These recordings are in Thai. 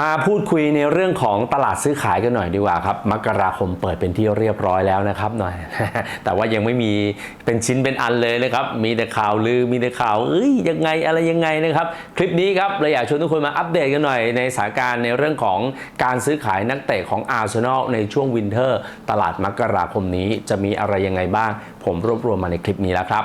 มาพูดคุยในเรื่องของตลาดซื้อขายกันหน่อยดีกว่าครับ มกราคมเปิดเป็นที่เรียบร้อยแล้วนะครับหน่อย แต่ว่ายังไม่มีเป็นชิ้นเป็นอันเลยนะครับ มีแต่ข่าวลือ มีแต่ข่าว เอ้ย ยังไงอะไรยังไงนะครับ คลิปนี้ครับเราอยากชวนทุกคนมาอัปเดตกันหน่อยในสถานการณ์ในเรื่องของการซื้อขายนักเตะของอาร์เซนอลในช่วงวินเทอร์ ตลาดมกราคมนี้จะมีอะไรยังไงบ้าง ผมรวบรวมมาในคลิปนี้แล้วครับ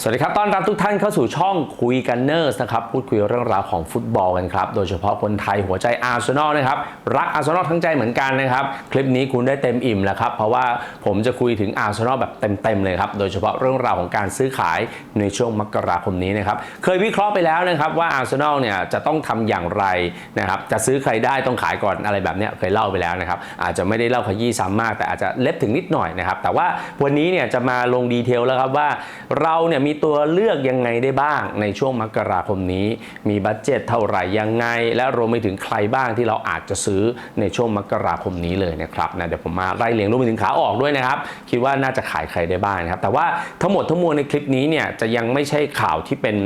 สวัสดีครับ ต้อนรับทุกท่านเข้าสู่ช่องคุยกันเนอร์สนะครับ พูดคุยเรื่องราวของฟุตบอลกันครับ โดยเฉพาะคนไทยหัวใจอาร์เซนอลนะครับ รักอาร์เซนอลทั้งใจเหมือนกันนะครับ คลิปนี้คุณได้เต็มอิ่มแล้วครับ เพราะว่าผมจะคุยถึงอาร์เซนอลแบบเต็ม ๆ เลยครับ โดยเฉพาะเรื่องราวของการซื้อขายในช่วงมกราคมนี้นะครับ เคยวิเคราะห์ไปแล้วนะครับว่าอาร์เซนอลเนี่ยจะต้องทำอย่างไรนะครับ จะซื้อใครได้ต้องขายก่อนอะไรแบบเนี้ยเคยเล่าไปแล้วนะครับ อาจจะไม่ได้เล่าขยี้ซ้ำมาก แต่อาจจะเล็บถึงนิดหน่อยนะครับ แต่ว่าวันนี้เนี่ยจะมาลงดีเทลแล้วครับว่าเราเนี่ยมีตัวเลือกยังไงได้บ้าง ในช่วงมกราคมนี้ มีบัตเจ็ตเท่าไหร่ยังไง และรวมไปถึงใครบ้างที่เราอาจจะซื้อในช่วงมกราคมนี้เลยนะครับนะเดี๋ยวผมมาไล่เรียงรวมไปถึงขาออกด้วยนะครับคิดว่าน่าจะขายใครได้บ้างนะครับแต่ว่าทั้งหมดทั้งมวลในคลิปนี้เนี่ยจะยังไม่ใช่ข่าวที่เป็น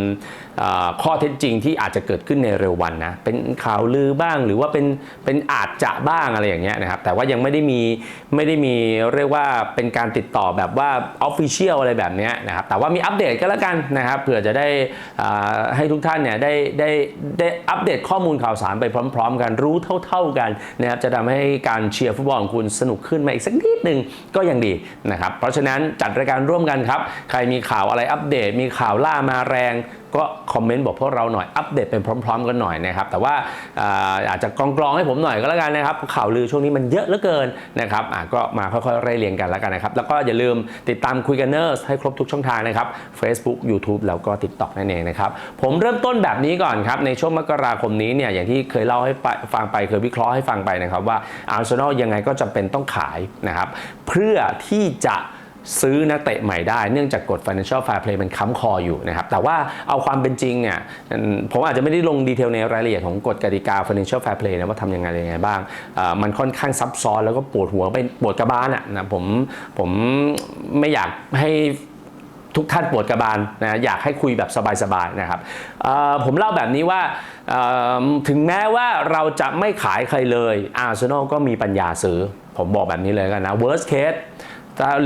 ข้อเท็จจริงที่อาจจะเกิดขึ้นในเร็ววันนะเป็นข่าวลือบ้างหรือว่าเป็นเป็นอาจจะบ้างอะไรอย่างเงี้ยนะครับแต่ว่ายังไม่ได้มีไม่ได้มีเรียกว่าเป็นการติดต่อแบบว่าออฟฟิเชียลอะไรแบบเนี้ยนะครับแต่ว่ามีอัปเดตก็แล้วกันนะครับเผื่อจะได้ให้ทุกท่านเนี่ยได้ได้ได้อัปเดตข้อมูลข่าวสารไปพร้อม ๆ กันรู้เท่า ๆกันนะครับจะทำให้การเชียร์ฟุตบอลของคุณสนุกขึ้นมาอีกสักนิดหนึ่งก็ยังดีนะครับเพราะฉะนั้นจัดรายการร่วมกันครับใครมีข่าวอะไรอัปเดต มีข่าวล่ามาแรง ก็คอมเมนต์บอกพวกเราหน่อยอัปเดตไปพร้อม ๆ กันหน่อยนะครับ แต่ว่าอาจจะกรองกรองๆให้ผมหน่อยก็แล้วกันนะครับข่าวลือช่วงนี้มันเยอะเหลือเกินนะครับก็มาค่อยๆไล่เรียงกันแล้วกันนะครับ แล้วก็อย่าลืมติดตามคุยกันเนอร์ให้ครบทุกช่องทางนะครับ Facebook YouTube แล้วก็ TikTok นั่นเองนะครับ ผมเริ่มต้นแบบนี้ก่อนครับ ในช่วงมกราคมนี้เนี่ยอย่างที่เคยเล่าให้ฟังไปเคยวิเคราะห์ให้ฟังไปนะครับว่าอาร์เซนอลยังไงก็จำเป็นต้องขายนะครับเพื่อที่จะ ซื้อนักเตะใหม่ได้เนื่องจากกฎ financial fair play มันค้ำคออยู่นะครับ แต่ว่าเอาความเป็นจริงเนี่ยผมอาจจะไม่ได้ลงดีเทลในรายละเอียดของกฎกติกา financial fair play นะว่าทำยังไงยังไงบ้าง มันค่อนข้างซับซ้อนแล้วก็ปวดหัวไปปวดกระบาลอะนะผมผมไม่อยากให้ทุกท่านปวดกระบาลนะอยากให้คุยแบบสบายๆนะครับผมเล่าแบบนี้ว่าถึงแม้ว่าเราจะไม่ขายใครเลยอาร์เซนอลก็มีปัญญาซื้อ ผมบอกแบบนี้เลยกันนะ worst case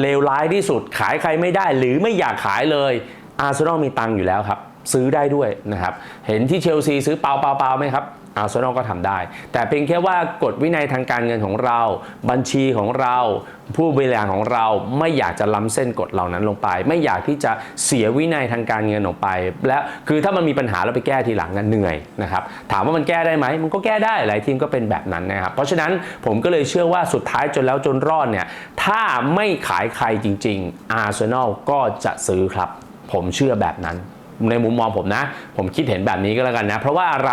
เลวร้ายที่สุดขายใครไม่ได้หรือไม่อยากขายเลยอาร์เซนอลมีตังค์อยู่แล้วครับ ซื้อได้ด้วยนะครับ เห็นที่เชลซีซื้อเปล่าเปล่าเปล่าไหมครับ อาร์เซนอลก็ทำได้ แต่เพียงแค่ว่ากฎวินัยทางการเงินของเรา บัญชีของเรา ผู้บริหารของเราไม่อยากจะล้ำเส้นกฎเหล่านั้นลงไป ไม่อยากที่จะเสียวินัยทางการเงินออกไป และคือถ้ามันมีปัญหาแล้วไปแก้ทีหลังกันเหนื่อยนะครับถามว่ามันแก้ได้ไหมมันก็แก้ได้หลายทีมก็เป็นแบบนั้นนะครับเพราะฉะนั้นผมก็เลยเชื่อว่าสุดท้ายจนแล้วจนรอดเนี่ยถ้าไม่ขายใครจริง ๆ อาร์เซนอลก็จะซื้อครับ ผมเชื่อแบบนั้น ในมุมมองผมนะ ผมคิดเห็นแบบนี้ก็แล้วกันนะ เพราะว่าอะไร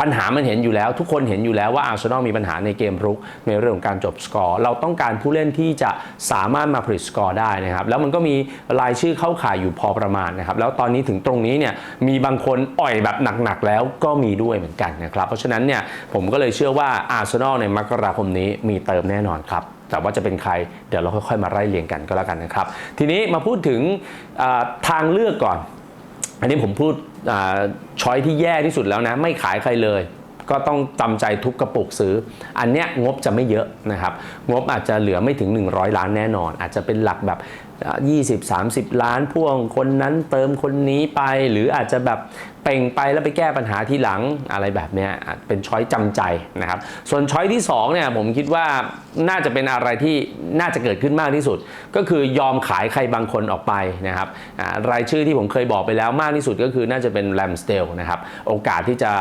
ปัญหามันเห็นอยู่แล้ว ทุกคนเห็นอยู่แล้วว่าอาร์เซนอลมีปัญหาในเกมรุกในเรื่องของการจบสกอร์เราต้องการผู้เล่นที่จะสามารถมาผลิตสกอร์ได้นะครับแล้วมันก็มีรายชื่อเข้าข่ายอยู่พอประมาณนะครับแล้วตอนนี้ถึงตรงนี้เนี่ยมีบางคนอ่อยแบบหนักๆแล้วก็มีด้วยเหมือนกันนะครับเพราะฉะนั้นเนี่ยผมก็เลยเชื่อว่าอาร์เซนอลในมกราคมนี้มีเติมแน่นอนครับแต่ว่าจะเป็นใครเดี๋ยวเราค่อยๆมาไล่เรียงกันก็แล้วกันนะครับ ทีนี้มาพูดถึงทางเลือกก่อน อันนี้ผมพูด ช้อยที่แย่ที่สุดแล้วนะ ไม่ขายใครเลย ก็ต้องจำใจทุกกระปุกซื้อ อันเนี้ยงบจะไม่เยอะนะครับ งบอาจจะเหลือไม่ถึง 100 ล้านแน่นอน อาจจะเป็นหลักแบบ อ่า20-30 ล้านพ่วงคนนั้นเติมคนนี้ไป หรืออาจจะแบบเป่งไปแล้วไปแก้ปัญหาทีหลังอะไรแบบเนี้ยเป็นช้อยจำใจนะครับ ส่วนช้อยที่2เนี่ยผมคิดว่าน่าจะเป็นอะไรที่น่าจะเกิดขึ้นมากที่สุด ก็คือยอมขายใครบางคนออกไปนะครับรายชื่อที่ผมเคยบอกไปแล้วมากที่สุดก็คือน่าจะเป็นแรมสเ a ลนะครับโอกาสที่จะ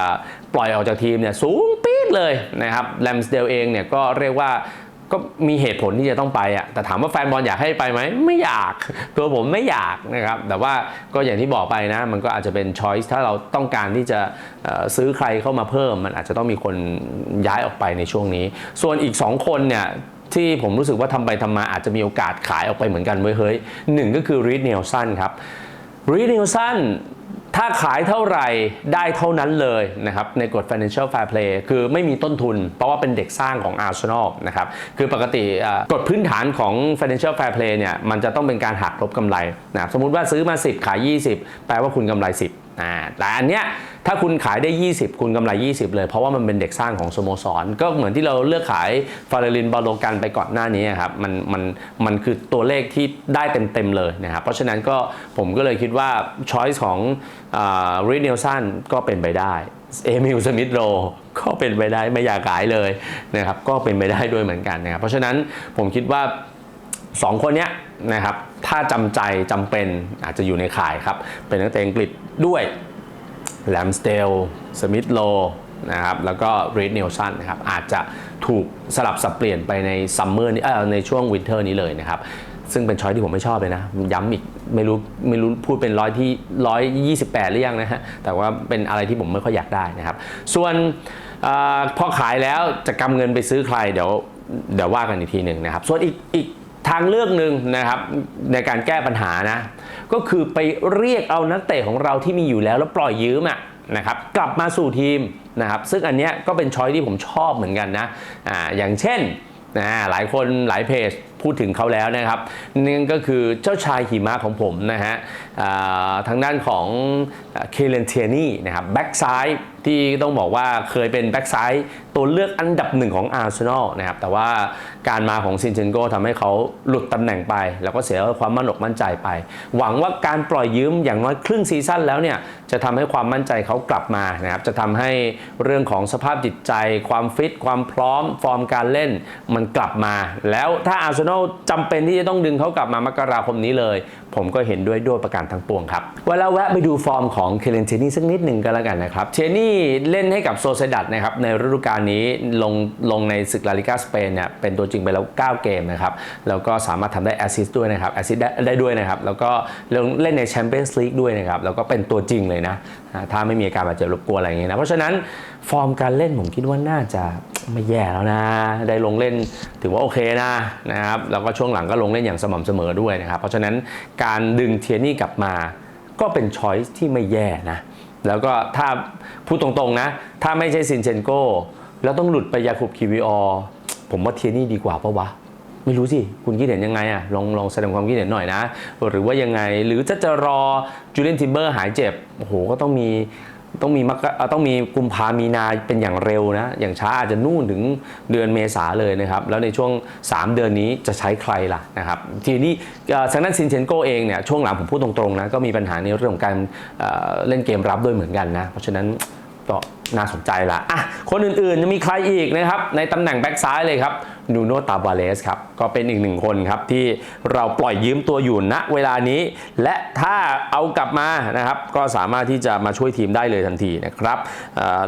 ปล่อยออกจากทีมเนี่ยสูงปี๊ดเลยนะครับแรมสเ a ลเองเนี่ยก็เรียกว่า ก็มีเหตุผลที่จะต้องไปอะแต่ถามว่าแฟนบอลอยากให้ไปไหมไม่อยาก ตัวผมไม่อยากนะครับ แต่ว่าก็อย่างที่บอกไปนะ มันก็อาจจะเป็นช้อยส์ถ้าเราต้องการที่จะซื้อใครเข้ามาเพิ่ม มันอาจจะต้องมีคนย้ายออกไปในช่วงนี้ ส่วนอีก 2 คนเนี่ยที่ผมรู้สึกว่าทำไปทำมาอาจจะมีโอกาสขายออกไปเหมือนกันเว้ยเฮ้ยหนึ่งก็คือรีดเนลสันครับรีดเนลสัน ถ้าขายเท่าไหร่ได้เท่านั้นเลยนะครับในกฎ financial fair play คือไม่มีต้นทุน เพราะว่าเป็นเด็กสร้างของ Arsenal นะครับคือปกติกฎพื้นฐานของ financial fair play เนี่ยมันจะต้องเป็นการหักลบกำไรนะรสมมุติว่าซื้อมา 10 ขาย 20 แปลว่าคุณกำไร 10อ่าแต่อันเนี้ย ถ้าคุณขายได้ 20 คุณกำไร 20 เลย เพราะว่ามันเป็นเด็กสร้างของสโมสร ก็เหมือนที่เราเลือกขายฟาเรลินบาโลกันไปก่อนหน้านี้ครับมันมันมันคือตัวเลขที่ได้เต็มๆเลยนะครับเพราะฉะนั้นก็ผมก็เลยคิดว่าช้อยส์ของรีเนลสันก็เป็นไปได้เอมิลสมิธโรก็เป็นไปได้ไม่อยากขายเลยนะครับก็เป็นไปได้ด้วยเหมือนกันนะครับเพราะฉะนั้นผมคิดว่าสองคนเนี้ยนะครับถ้าจำใจจำเป็นอาจจะอยู่ในข่ายครับเป็นนักเตะอังกฤษด้วย แลมสเตลสมิธโลนะครับแล้วก็รีดเนลสันนะครับอาจจะถูกสลับสับเปลี่ยนไปในซัมเมอร์นี้ในช่วงวินเทอร์นี้เลยนะครับซึ่งเป็นช้อยที่ผมไม่ชอบเลยนะ ย้ำอีกไม่รู้ไม่รู้พูดเป็นร้อยที่ร้อยยี่สิบแปดหรือยังนะฮะ แต่ว่าเป็นอะไรที่ผมไม่ค่อยอยากได้นะครับ ส่วนอพอขายแล้วจะกำเงินไปซื้อใครเดี๋ยวเดี๋ยวว่ากันอีกทีหนึ่งนะครับ ส่วนอีกอีกทางเลือกหนึ่งนะครับในการแก้ปัญหานะ ก็คือไปเรียกเอานักเตะของเราที่มีอยู่แล้วแล้วปล่อยยืมอะนะครับกลับมาสู่ทีมนะครับซึ่งอันเนี้ยก็เป็นช้อยที่ผมชอบเหมือนกันนะอ่าอย่างเช่นนะหลายคนหลายเพจ พูดถึงเขาแล้วนะครับนั่นก็คือเจ้าชายหิมะของผมนะฮะทางด้านของเคเลนเทียนี่นะครับแบ็กซ้ายที่ต้องบอกว่าเคยเป็นแบ็กซ้ายตัวเลือกอันดับหนึ่งของอาร์เซนอลนะครับแต่ว่าการมาของซินเชนโกทำให้เขาหลุดตำแหน่งไป แล้วก็เสียความมั่นอกมั่นใจไป หวังว่าการปล่อยยืมอย่างน้อยครึ่งซีซั่นแล้วเนี่ยจะทำให้ความมั่นใจเขากลับมานะครับจะทำให้เรื่องของสภาพจิตใจ ความฟิต ความพร้อมฟอร์มการเล่นมันกลับมา แล้วถ้าอาร์เซนอลจำเป็นที่จะต้องดึงเขากลับมามกราคมนี้เลย ผมก็เห็นด้วยด้วยประการทั้งปวงครับเวลาแวะไปดูฟอร์มของเคเลนเทนี่สักนิดหนึ่งก็แล้วกันนะครับเชนี่เล่นให้กับโซเซดัดนะครับในฤดูกาลนี้ลงลงในศึกลาลิกาสเปนเนี่ยเป็นตัวจริงไปแล้ว 9 เกมนะครับแล้วก็สามารถทำได้แอสซิสต์ด้วยนะครับแอสซิสต์ได้ด้วยนะครับแล้วก็เล่นในแชมเปี้ยนส์ลีกด้วยนะครับแล้วก็เป็นตัวจริงเลยนะถ้าไม่มีอาการบาดเจ็บรบกวนอะไรอย่างเงี้ยนะเพราะฉะนั้น ฟอร์มการเล่นผมคิดว่าน่าจะไม่แย่แล้วนะ ได้ลงเล่นถือว่าโอเคนะนะครับ แล้วก็ช่วงหลังก็ลงเล่นอย่างสม่ำเสมอด้วยนะครับ เพราะฉะนั้นการดึงเทียนี่กลับมา ก็เป็นช้อยส์ที่ไม่แย่นะ แล้วก็ถ้าพูดตรงๆนะ ถ้าไม่ใช่ซินเชนโกแล้วต้องหลุดไปยาคุบคิวิออผมว่าเทียนี่ดีกว่าปะวะไม่รู้สิ คุณคิดเห็นยังไงอะลองลองแสดงความคิดเห็นหน่อยนะ หรือว่ายังไง หรือจะจะรอจูเลียนทิมเบอร์หายเจ็บ โอ้โห ก็ต้องมี ต้องมีมักต้องมีกุมภามีนาเป็นอย่างเร็วนะ อย่างช้าอาจจะนู่นถึงเดือนเมษาเลยนะครับ แล้วในช่วง 3 เดือนนี้จะใช้ใครล่ะนะครับ ทีนี้ทางด้านซินเชนโกเองเนี่ยช่วงหลังผมพูดตรงๆนะก็มีปัญหาในเรื่องของการเอ่อเล่นเกมรับด้วยเหมือนกันนะ เพราะฉะนั้นก็น่าสนใจละอะคนอื่นๆจะมีใครอีกนะครับในตำแหน่งแบ็กซ้ายเลยครับ นูโนตาบาเลสครับ ก็เป็นอีกหนึ่งคนครับ ที่เราปล่อยยืมตัวอยู่ณเวลานี้ และถ้าเอากลับมานะครับ ก็สามารถที่จะมาช่วยทีมได้เลยทันทีนะครับ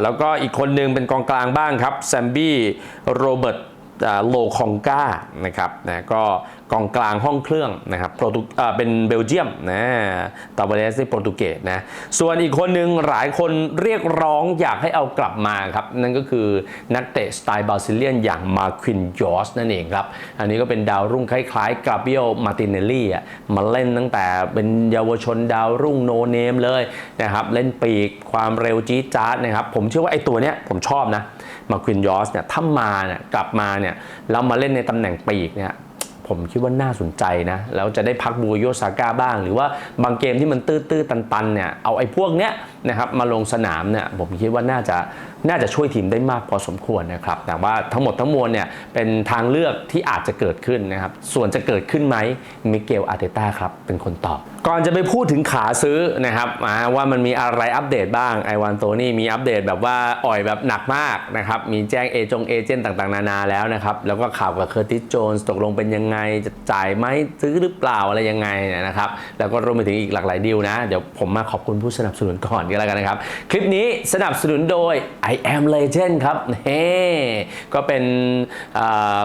แล้วก็อีกคนหนึงเป็นกองกลางบ้างครับแซมบี้โรเบิร์ต โลคองกานะครับนะก็กองกลางห้องเครื่องนะครับโปรตุเป็นเบลเยียมนะตาบาเลสที่โปรตุเกสนะส่วนอีกคนหนึ่งหลายคนเรียกร้องอยากให้เอากลับมาครับ นั่นก็คือนักเตะสไตล์บราซิเลียนอย่างมาควินยอสนั่นเองครับ อันนี้ก็เป็นดาวรุ่งคล้ายๆกาเบียลมาตินเนลลี่อะมาเล่นตั้งแต่เป็นเยาวชนดาวรุ่งโนเนมเลยนะครับ เล่นปีกความเร็วจี๊ดจ๊าดนะครับ ผมเชื่อว่าไอ้ตัวเนี้ยผมชอบนะ มาควินยอสเนี่ยถ้ามาเนี่ยกลับมาเนี่ยแล้วมาเล่นในตำแหน่งปีกเนี่ย ผมคิดว่าน่าสนใจนะแล้วจะได้พักบูโยซาก้าบ้าง หรือว่าบางเกมที่มันตื้อๆตันๆเนี่ยเอาไอ้พวกเนี้ยนะครับมาลงสนามเนี่ยผมคิดว่าน่าจะน่าจะช่วยทีมได้มากพอสมควรนะครับแต่ว่าทั้งหมดทั้งมวลเนี่ยเป็นทางเลือกที่อาจจะเกิดขึ้นนะครับส่วนจะเกิดขึ้นไหมมิเกลอาร์เตต้าครับเป็นคนตอบ ก่อนจะไปพูดถึงขาซื้อนะครับว่ามันมีอะไรอัปเดตบ้างไอวันโตนี่มีอัปเดตแบบว่าอ่อยแบบหนักมากนะครับมีแจ้งเอจงเอเจนต์ต่างๆ นานาแล้วนะครับแล้วก็ข่าวกับเคอร์ติสโจนส์ตกลงเป็นยังไงจะจ่ายไหมซื้อหรือเปล่าอะไรยังไงเนี่ยนะครับ แล้วก็รวมไปถึงอีกหลากหลายดีลนะ เดี๋ยวผมมาขอบคุณผู้สนับสนุนก่อนก็แล้วกันนะครับ คลิปนี้สนับสนุนโดย I am legend ครับเฮ้ก็เป็น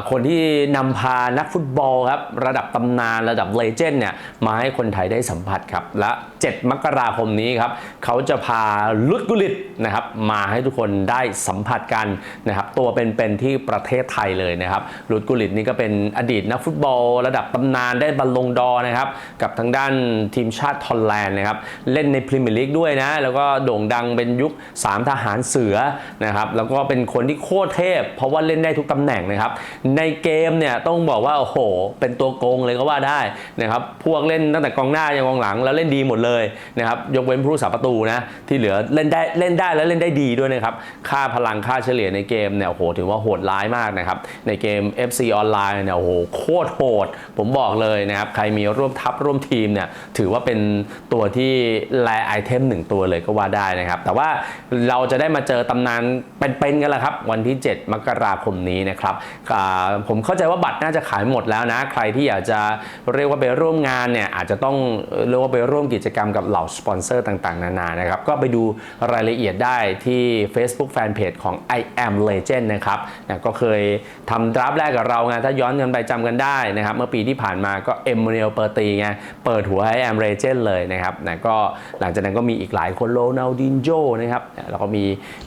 คนที่นำพานักฟุตบอลครับ ระดับตำนานระดับเลเจนด์เนี่ยมาให้คนไทยได้สัมผัสครับและ 7 มกราคมนี้ครับเขาจะพาลุดกุลิตนะครับมาให้ทุกคนได้สัมผัสกันนะครับตัวเป็นๆที่ประเทศไทยเลยนะครับลุดกุลิตนี่ก็เป็นอดีตนักฟุตบอล ระดับตำนานได้บอลลงดอร์นะครับกับทางด้านทีมชาติทอลแลนด์นะครับเล่นในพรีเมียร์ลีกด้วยนะแล้วก็โด่งดังเป็นยุค 3 ทหารเสือนะครับแล้วก็เป็นคนที่โคตรเทพ เพราะว่าเล่นได้ทุกตำแหน่งนะครับในเกมเนี่ยต้องบอกว่าโอ้โห เป็นตัวโกงเลยก็ว่าได้นะครับพวกเล่นตั้งแต่กองหน้ายันกองหลังแล้วเล่นดีหมดเลยนะครับยกเว้นผู้รักษาประตูนะที่เหลือเล่นได้เล่นได้แล้วเล่นได้ดีด้วยนะครับค่าพลังค่าเฉลี่ยในเกมเนี่ยโหถือว่าโหดร้ายมากนะครับในเกม FC ออนไลน์เนี่ยโหโคตรโหด ผมบอกเลยนะครับใครมีร่วมทัพร่วมทีมเนี่ยถือว่าเป็นตัวที่แลไอเทมหนึ่งตัวเลยก็ว่าได้นะครับ แต่ว่าเราจะได้มาเจอตำนานเป็นๆกันล้วครับ วันที่ 7 มกราคมนี้นะครับผมเข้าใจว่าบัตรน่าจะขายหมดแล้วนะ ใครที่อยากจะเรียกว่าไปร่วมงานเนี่ยอาจจะต้องเรียกว่าไปร่วมกิจกรรมกับเหล่าสปอนเซอร์ต่างๆ นานานะครับ ก็ไปดูรายละเอียดได้ที่ Facebook Fanpage ของ I am Legend นะครับนะก็เคยทำดราฟต์แรกกับเราไงถ้าย้อนกันไปจำกันได้นะครับ เมื่อปีที่ผ่านมาก็เอ็มเมเนลเปอร์ตีไงเปิดหัว I am Legend เลยนะครับนะก็หลังจากนั้นก็มีอีกหลายคนโรนัลดินโจนะครับแล้วก็มี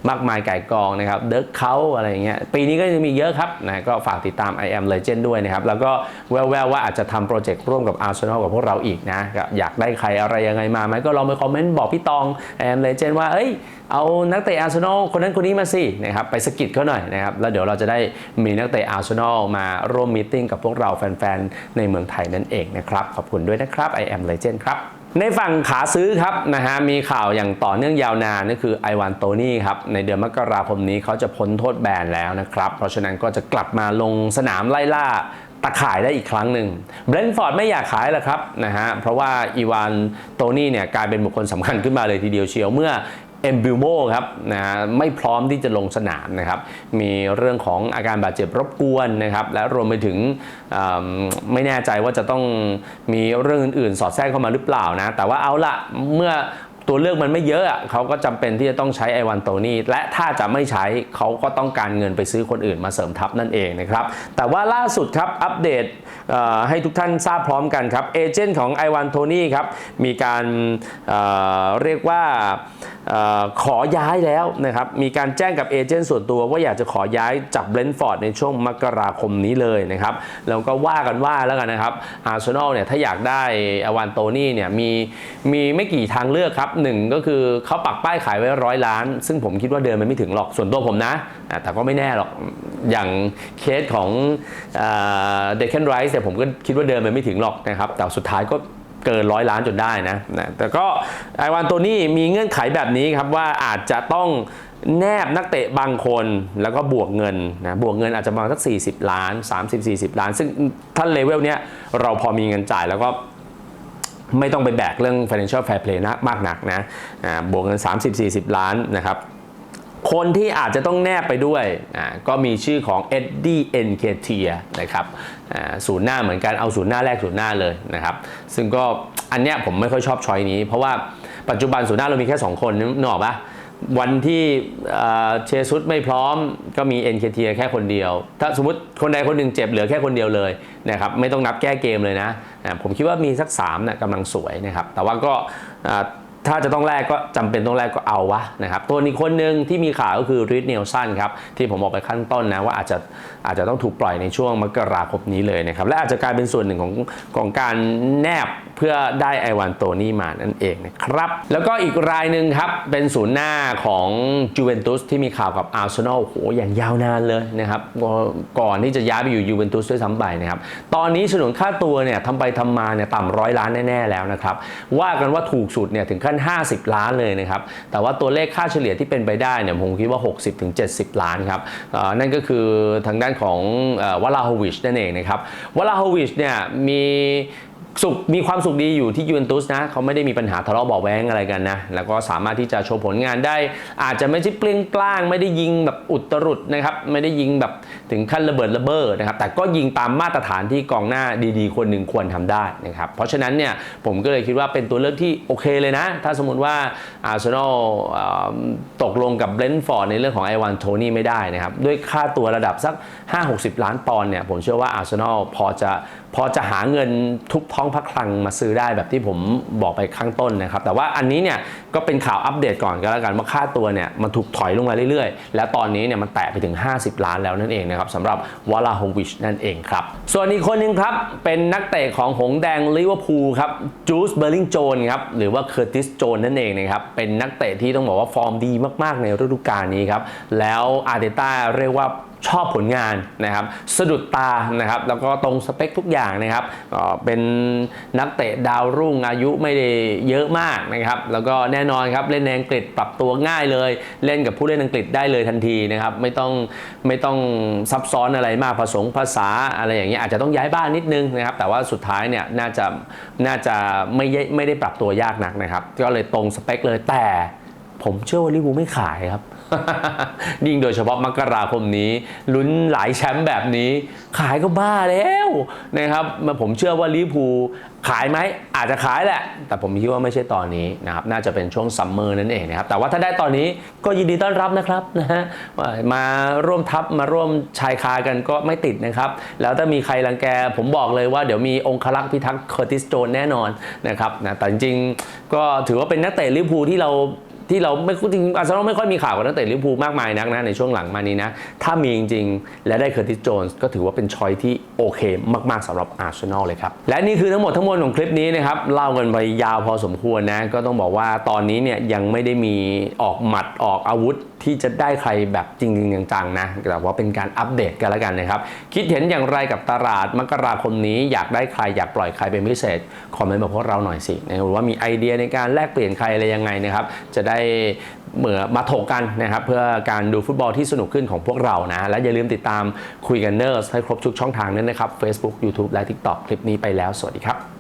มากมายไก่กองนะครับเดิร์กเขาอะไรอย่างเงี้ยปีนี้ก็ยังมีเยอะครับนะก็ฝากติดตาม I am Legend ด้วยนะครับแล้วก็แววๆว่าอาจจะทำโปรเจกต์ร่วมกับ Arsenal กับพวกเราอีกนะอยากได้ใครอะไรยังไงมาไหมก็ลองไปคอมเมนต์บอกพี่ตอง I am Legend ว่าเอ้ยเอานักเตะอาร์เซนอลคนนั้นคนนี้มาสินะครับไปสกิดเขาหน่อยนะครับแล้วเดี๋ยวเราจะได้มีนักเตะอาร์เซนอลมาร่วมมีติ้งกับพวกเราแฟนๆ ในเมืองไทยนั่นเองนะครับ ขอบคุณด้วยนะครับ I am Legend ครับในฝั่งขาซื้อครับนะฮะมีข่าวอย่างต่อเนื่องยาวนานนั่นคือไอวานโตนี่ครับในเดือนมกราคมนี้เขาจะพ้นโทษแบนแล้วนะครับ เพราะฉะนั้นก็จะกลับมาลงสนามไล่ล่า ตะข่ายได้อีกครั้งหนึ่งเบรนฟอร์ดไม่อยากขายแล้วครับนะฮะเพราะว่าอีวานโตนี่เนี่ยกลายเป็นบุคคลสำคัญขึ้นมาเลยทีเดียวเชียวเมื่อเอ็มบิลโมครับนะฮะไม่พร้อมที่จะลงสนามนะครับ มีเรื่องของอาการบาดเจ็บรบกวนนะครับ และรวมไปถึงไม่แน่ใจว่าจะต้องมีเรื่องอื่นๆ สอดแทรกเข้ามาหรือเปล่านะ แต่ว่าเอาละเมื่อ ตัวเลือกมันไม่เยอะเขาก็จำเป็นที่จะต้องใช้ไอวันโตนี่และถ้าจะไม่ใช้เขาก็ต้องการเงินไปซื้อคนอื่นมาเสริมทัพนั่นเองนะครับ แต่ว่าล่าสุดครับอัปเดตให้ทุกท่านทราบพร้อมกันครับเอเจนต์ของไอวันโทนี่ครับมีการเเรียกว่าออขอย้ายแล้วนะครับมีการแจ้งกับเอเจนต์ส่วนตัวว่าอยากจะขอย้ายจากเบรนท์ฟอร์ดในช่วงมกราคมนี้เลยนะครับแล้วก็ว่ากันว่าแล้วกันนะครับอาร์เซนอลเนี่ยถ้าอยากได้อวันโตนี่เนี่ยมีมีไม่กี่ทางเลือกครับหนึ่งก็คือเขาปักป้ายขายไว้ร้อยล้าน ซึ่งผมคิดว่าเดินมันไม่ถึงหรอกส่วนตัวผมนะ แต่ก็ไม่แน่หรอกอย่างเคสของเดคเคนไรส์เนี่ยผมก็คิดว่าเดินมันไม่ถึงหรอกนะครับ แต่สุดท้ายก็เกินร้อยล้านจนได้นะนะแต่ก็ไอวานโตนี่มีเงื่อนไขแบบนี้ครับว่าอาจจะต้องแนบนักเตะบางคนแล้วก็บวกเงินนะบวกเงินอาจจะประมาณสัก 40 ล้าน 30-40 ล้าน ซึ่งท่านเลเวลเนี้ยเราพอมีเงินจ่ายแล้วก็ ไม่ต้องไปแบกเรื่อง financial fair play นะมากหนักนะบวกเงิน 30-40 ล้านนะครับคนที่อาจจะต้องแนบไปด้วยก็มีชื่อของ Eddie n k t i a นะครับศูนย์หน้าเหมือนกันเอาศูนย์หน้าแรกศูนย์หน้าเลยนะครับ ซึ่งก็อันเนี้ยผมไม่ค่อยชอบช้อยนี้ เพราะว่าปัจจุบันศูนย์หน้าเรามีแค่ 2 คนนึกออกปะวันที่เชซุสไม่พร้อมก็มี n k t i a แค่คนเดียว ถ้าสมมติคนใดคนหนึ่งเจ็บเหลือแค่คนเดียวเลยนะครับไม่ต้องนับแก้เกมเลยนะ ผมคิดว่ามีสัก3นะกำลังสวยนะครับ แต่ว่าก็ ถ้าจะต้องแลกก็จำเป็นต้องแลกก็เอาวะนะครับตัวอีกคนหนึ่งที่มีข่าวก็คือริดเนลสันครับที่ผมบอกไปขั้นต้นนะว่าอาจจะอาจจะต้องถูกปล่อยในช่วงมกราคมนี้เลยนะครับและอาจจะกลายเป็นส่วนหนึ่งของของการแนบเพื่อได้ไอวันโตนี่มานั่นเองนะครับแล้วก็อีกรายหนึ่งครับเป็นศูนย์หน้าของจูเวนตุสที่มีข่าวกับอาร์เซนอลโหอย่างยาวนานเลยนะครับก่อนที่จะย้ายไปอยู่ยูเวนตุสด้วยซ้ำไปนะครับตอนนี้ฉนวนค่าตัวเนี่ยทำไปทำมาเนี่ยต่ำร้อยล้านแน่ๆแล้วนะครับว่ากันว่าถูกสุดเนี่ยถึงขั้น50 ล้านเลยนะครับ แต่ว่าตัวเลขค่าเฉลี่ยที่เป็นไปได้เนี่ยผมคิดว่า 60-70 ล้านครับนั่นก็คือทางด้านของวลาโฮวิชนั่นเองนะครับวลาโฮวิชเนี่ยมีสุขมีความสุขดีอยู่ที่ยูเวนตุสนะเขาไม่ได้มีปัญหาทะเลาะเบาะแว้งอะไรกันนะ แล้วก็สามารถที่จะโชว์ผลงานได้ อาจจะไม่ใช่เปรี้ยงปร้างไม่ได้ยิงแบบอุตรุดนะครับ ไม่ได้ยิงแบบถึงขั้นระเบิดระเบ้อนะครับ แต่ก็ยิงตามมาตรฐานที่กองหน้าดีๆ คนหนึ่งควรทำได้นะครับ เพราะฉะนั้นเนี่ยผมก็เลยคิดว่าเป็นตัวเลือกที่โอเคเลยนะ ถ้าสมมติว่าอาร์เซนอลตกลงกับเบรนท์ฟอร์ดในเรื่องของไอวานโทนี่ไม่ได้นะครับ ด้วยค่าตัวระดับสัก 5-60 ล้านปอนด์เนี่ยผมเชื่อว่าอาร์เซนอลพอจะพอจะหาเงินทุบท้องพระคลังมาซื้อได้แบบที่ผมบอกไปข้างต้นนะครับ แต่ว่าอันนี้เนี่ยก็เป็นข่าวอัปเดตก่อนก็แล้วกันว่าค่าตัวเนี่ยมันถูกถอยลงมาเรื่อยๆ แล้วตอนนี้เนี่ยมันแตะไปถึง 50 ล้านแล้วนั่นเองนะครับสำหรับวลาโฮวิชนั่นเองครับ ส่วนอีกคนหนึงครับ เป็นนักเตะของหงแดงลิเวอร์พูลครับจูสเบอร์ลิงโจนครับหรือว่าเคอร์ติสโจนนั่นเองนะครับเป็นนักเตะที่ต้องบอกว่าฟอร์มดีมากๆในฤดูกาลนี้ครับแล้วอาร์เตต้าเรียกว่า ชอบผลงานนะครับสะดุดตานะครับแล้วก็ตรงสเปคทุกอย่างนะครับเป็นนักเตะดาวรุ่งอายุไม่ได้เยอะมากนะครับแล้วก็แน่นอนครับเล่นในอังกฤษปรับตัวง่ายเลย เล่นกับผู้เล่นอังกฤษได้เลยทันทีนะครับไม่ต้องไม่ต้องซับซ้อนอะไรมากผสมภาษาอะไรอย่างเงี้ยอาจจะต้องย้ายบ้านนิดนึงนะครับแต่ว่าสุดท้ายเนี่ยน่าจะน่าจะไม่ได้ไม่ได้ปรับตัวยากนักนะครับก็เลยตรงสเปคเลยแต่ผมเชื่อว่าลิเวอร์พูลไม่ขายครับ ยิ่งโดยเฉพาะมกราคมนี้ลุ้นหลายแชมป์แบบนี้ ขายก็บ้าแล้วนะครับมาผมเชื่อว่าลิเวอร์พูลขายไหมอาจจะขายแหละ แต่ผมคิดว่าไม่ใช่ตอนนี้นะครับน่าจะเป็นช่วงซัมเมอร์นั่นเองนะครับแต่ว่าถ้าได้ตอนนี้ก็ยินดีต้อนรับนะครับนะฮะมาร่วมทัพมาร่วมชายคากันก็ไม่ติดนะครับ แล้วถ้ามีใครรังแกผมบอกเลยว่าเดี๋ยวมีองคลักษ์พิทักษ์เคอร์ติสโจนแน่นอนนะครับนะแต่จริงๆก็ถือว่าเป็นนักเตะลิเวอร์พูลที่เรา ที่เราไม่จริงอาร์เซนอลไม่ค่อยมีข่าวกับนักเตะลิเวอร์พูลมากมายนักนะในช่วงหลังมานี้นะ ถ้ามีจริงๆ และได้เคอร์ติสโจนส์ก็ถือว่าเป็นชอยที่โอเคมากๆสำหรับอาร์เซนอลเลยครับ และนี่คือทั้งหมดทั้งมวลของคลิปนี้นะครับ เล่ากันไปยาวพอสมควรนะ ก็ต้องบอกว่าตอนนี้เนี่ยยังไม่ได้มีออกหมัดออกอาวุธที่จะได้ใครแบบจริงๆจังๆนะแต่ว่าเป็นการอัปเดตกันแล้วกันนะครับ คิดเห็นอย่างไรกับตลาดมกราคมนี้ อยากได้ใครอยากปล่อยใครเป็นพิเศษคอมเมนต์บอกพวกเราหน่อยสินะหรือว่ามีไอเดียในการแลกเปลี่ยนใครอะไรยังไงนะครับ จะได้เหมือมาถกกันนะครับ เพื่อการดูฟุตบอลที่สนุกขึ้นของพวกเรานะ และอย่าลืมติดตามคุยกันเนอร์ให้ครบทุกช่องทางนั้นนะครับ Facebook YouTube และ TikTok คลิปนี้ไปแล้ว สวัสดีครับ